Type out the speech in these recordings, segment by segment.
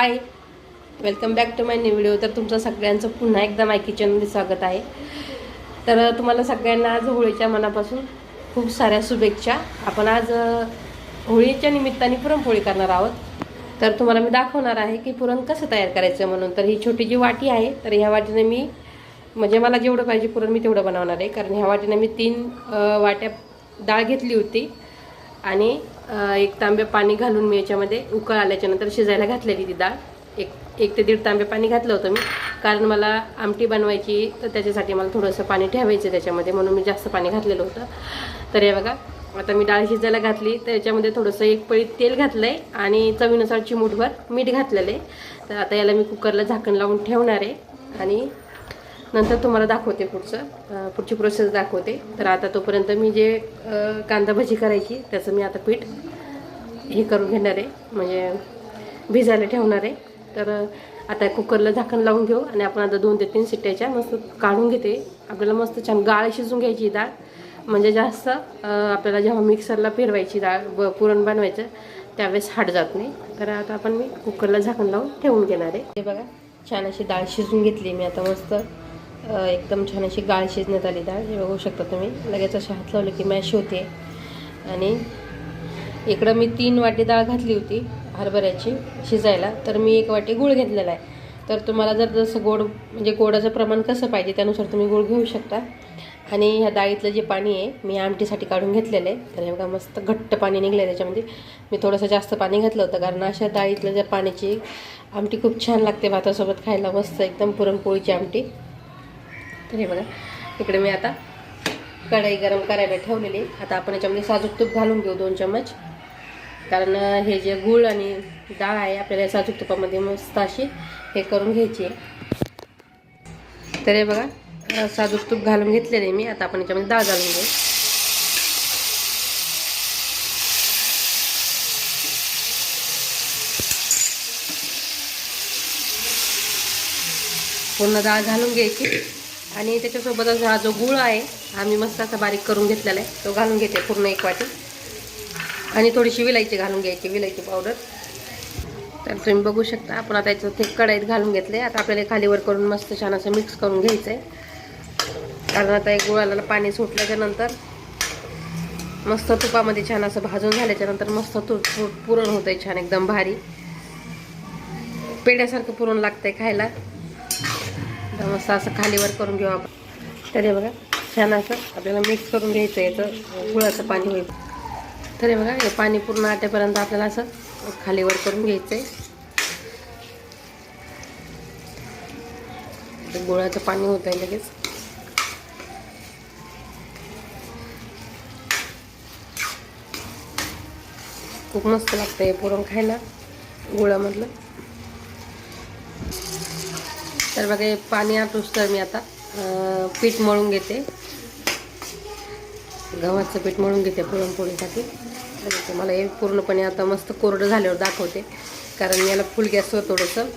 Hi welcome back to my new video तर तुमचं सगळ्यांचं पुन्हा एकदा माय किचनमध्ये स्वागत आहे. तर तुम्हाला सगळ्यांना आज होळीच्या मनापासून खूप साऱ्या शुभेच्छा. आपण आज होळीच्या निमित्ताने पुरणपोळी करणार आहोत. तर तुम्हाला मी दाखवणार आहे की पुरण कसं तयार करायचं म्हणून. तर ही छोटी जी वाटी आहे तर ह्या वाटीने मी म्हणजे मला जेवढं पाहिजे पुरण मी तेवढं बनवणार आहे. कारण ह्या वाटीने मी तीन वाट्या डाळ घेतली होती. आणि एक तांबे पाणी घालून मी याच्यामध्ये उकळ आल्याच्यानंतर शिजायला घातलेली ती डाळ. एक एक ते दीड तांबे पाणी घातलं होतं मी. कारण मला आमटी बनवायची तर त्याच्यासाठी मला थोडंसं पाणी ठेवायचं त्याच्यामध्ये म्हणून मी जास्त पाणी घातलेलं होतं. तर हे बघा आता मी डाळ शिजायला घातली. तर याच्यामध्ये थोडंसं एक पळी तेल घातलं आहे आणि चवीनुसार चिमूटभर मीठ घातलेलं आहे. तर आता याला मी कुकरला झाकण लावून ठेवणार आहे. आणि नंतर तुम्हाला दाखवते पुढचं. पुढची प्रोसेस दाखवते. तर आता तोपर्यंत मी जे कांदा भजी करायची त्याचं मी आता पीठ हे करून घेणार आहे. म्हणजे भिजायला ठेवणार आहे. तर आता कुकरला झाकण लावून घेऊ आणि आपण आता दोन ते तीन सिट्ट्याच्या मस्त काढून घेते. आपल्याला मस्त छान गाळ शिजून घ्यायची डाळ. म्हणजे जास्त आपल्याला जेव्हा मिक्सरला फिरवायची डाळ ब पुरण बनवायचं त्यावेळेस हाट जात नाही. तर आता आपण मी कुकरला झाकण लावून ठेवून घेणार आहे. हे बघा छान अशी डाळ शिजून घेतली मी आता मस्त. एकदम छान अशी गाळ शिजण्यात आली डाळ हे बघू शकता तुम्ही. लगेच असे हात लावले की मॅश होते. आणि इकडं मी तीन वाटी डाळ घातली होती हरभऱ्याची शिजायला. तर मी एक वाटी गूळ घेतलेला आहे. तर तुम्हाला जर जसं गोड म्हणजे गोडाचं प्रमाण कसं पाहिजे त्यानुसार तुम्ही गूळ घेऊ शकता. आणि ह्या डाळीतलं जे पाणी आहे मी आमटीसाठी काढून घेतलेलं आहे. तर हे बघा मस्त घट्ट पाणी निघलं आहे त्याच्यामध्ये. मी थोडंसं जास्त पाणी घातलं होतं कारण अशा डाळीतलं ज्या पाण्याची आमटी खूप छान लागते भातासोबत खायला. मस्त एकदम पुरणपोळीची आमटी. तर हे बघा. इकडे मी आता कढई गरम करायला ठेवलेली आता आपण याच्यामध्ये साजूक तूप घालून घेऊ दोन चम्मच. कारण हे जे गूळ आणि डाळ आहे आपल्याला या साजूक तुपामध्ये मस्त अशी हे करून घ्यायची आहे. तर हे बघा साजूक तूप घालून घेतलेले मी. आता आपण याच्यामध्ये डाळ घालून घेऊ. पूर्ण डाळ घालून घ्यायची. आणि त्याच्यासोबतच हा जो गुळ आहे हा मी मस्त असा बारीक करून घेतलेला आहे. तो घालून घेते पूर्ण एक वाटी. आणि थोडीशी विलायची घालून घ्यायची विलायची पावडर तर तुम्ही बघू शकता आपण आता याचं ते कढईत घालून घेतले. आता आपल्याला खालीवर करून मस्त छान असं मिक्स करून घ्यायचं आहे कारण आता एक गुळाला पाणी सुटल्याच्या नंतर मस्त तुपामध्ये छान असं भाजून झाल्याच्यानंतर मस्त तू पुरण पुरण आहे छान एकदम भारी. पेड्यासारखं पुरण लागतंय खायला. तर मस्त असं खालीवर करून घेऊ आपण. तर हे बघा छान असं आपल्याला मिक्स करून घ्यायचं याचं गुळाचं पाणी होईल. तर हे बघा हे पाणी पूर्ण आटेपर्यंत आपल्याला असं खालीवर करून घ्यायचं आहे. गुळाचं पाणी होत आहे लगेच. खूप मस्त लागतं हे पुरण खायला गुळामधलं. तर बघा हे पाणी आटूस तर मी आता. पीठ मळून घेते. गव्हाचं पीठ मळून घेते पुरणपोळीसाठी. मला तुम्हाला हे पूर्णपणे आता मस्त कोरडं झाल्यावर दाखवते. कारण याला फुल गॅसवर थोडंसं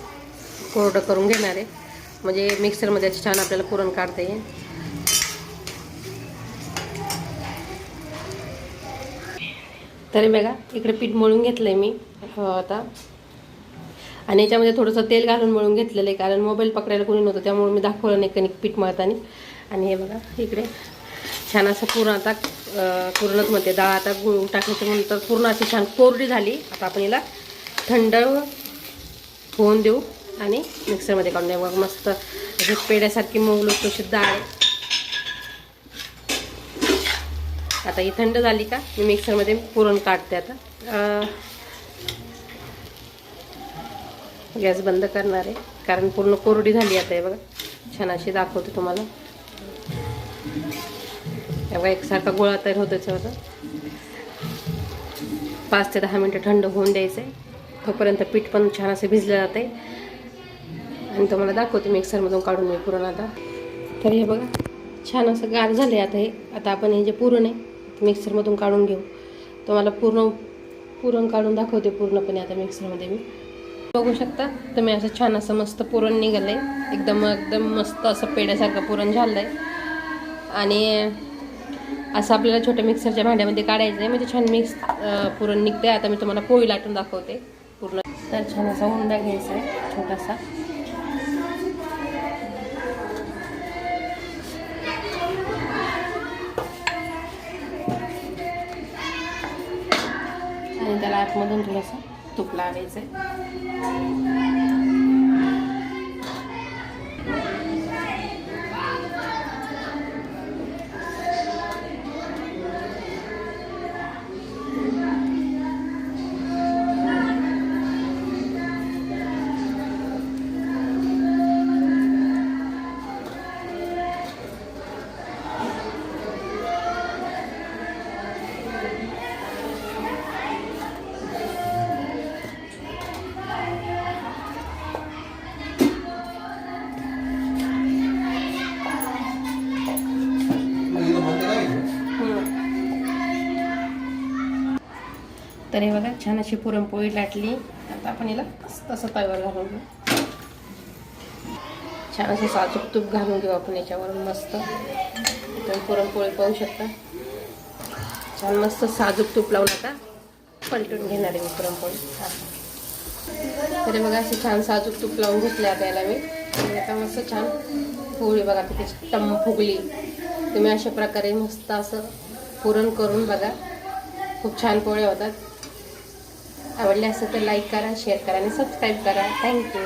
कोरडं करून घेणार आहे. म्हणजे मिक्सरमध्ये असं छान आपल्याला पुरण काढता येईल. तरी बघा इकडे पीठ मळून घेतलं आहे मी आता. आणि याच्यामध्ये थोडंसं तेल घालून मळून घेतलेलं आहे कारण मोबाईल पकडायला कोणी नव्हतं त्यामुळे मी दाखवलं नाही कणिक पीठ मळताना. आणि हे बघा इकडे छान असं पूर्ण आता पूर्णच म्हणते डाळ आता गुळ टाकायचं तर पूर्ण अशी छान कोरडी झाली. आता आपण हिला थंड होऊन देऊ आणि मिक्सरमध्ये काढून देऊ. मग मस्त अशी पेड्यासारखी मऊ तशी डाळ आहे. आता ही थंड झाली का मी मिक्सरमध्ये पुरण काढते आता. गॅस बंद करणार आहे. कारण पूर्ण कोरडी झाली आता हे बघा. छान अशी दाखवते तुम्हाला. हे बघा एकसारखा गोळा तयार होतो याच्यावर पाच ते दहा मिनटं थंड होऊन द्यायचं आहे तोपर्यंत पीठ पण छान असं भिजलं जातं आहे आणि तुम्हाला दाखवते मिक्सरमधून काढून मी पुरण आता. तर हे बघा छान असं गार झालं आहे आता हे. आता आपण हे जे पुरण आहे मिक्सरमधून काढून घेऊ. तुम्हाला पूर्ण पुरण काढून दाखवते पूर्णपणे आता मिक्सरमध्ये मी. बघू शकता. तुम्ही असं छान असं मस्त पुरण निघालं आहे एकदम एकदम मस्त असं पेड्यासारखं पुरण झालं आहे आणि असं आपल्याला छोट्या मिक्सरच्या भांड्यामध्ये काढायचं आहे म्हणजे छान मिक्स पुरण निघते आता मी तुम्हाला पोळी लाटून दाखवते. पूर्ण. तर छान असा हुंडा घ्यायचा आहे छोटासा. आणि त्याला आतमधून थोडंसं तूप लावायचं तर हे बघा छान अशी पुरणपोळी लाटली. आता आपण याला तसं तव्यावर घालून घेऊ. छान असं साजूक तूप घालून घेऊ आपण याच्यावर मस्त. तुम्ही पुरणपोळी पाहू शकता. छान मस्त साजूक तूप लावून आता पलटून घेणार आहे मी पुरणपोळी. तरी बघा असे छान साजूक तूप लावून घेतले आता याला मी. आणि आता मस्त छान पोळी बघा किती टम फुगली. तुम्ही अशा प्रकारे मस्त असं पुरण करून बघा. खूप छान पोळ्या होतात. आवडले असेल तर लाईक करा शेअर करा आणि सबस्क्राईब करा. थँक्यू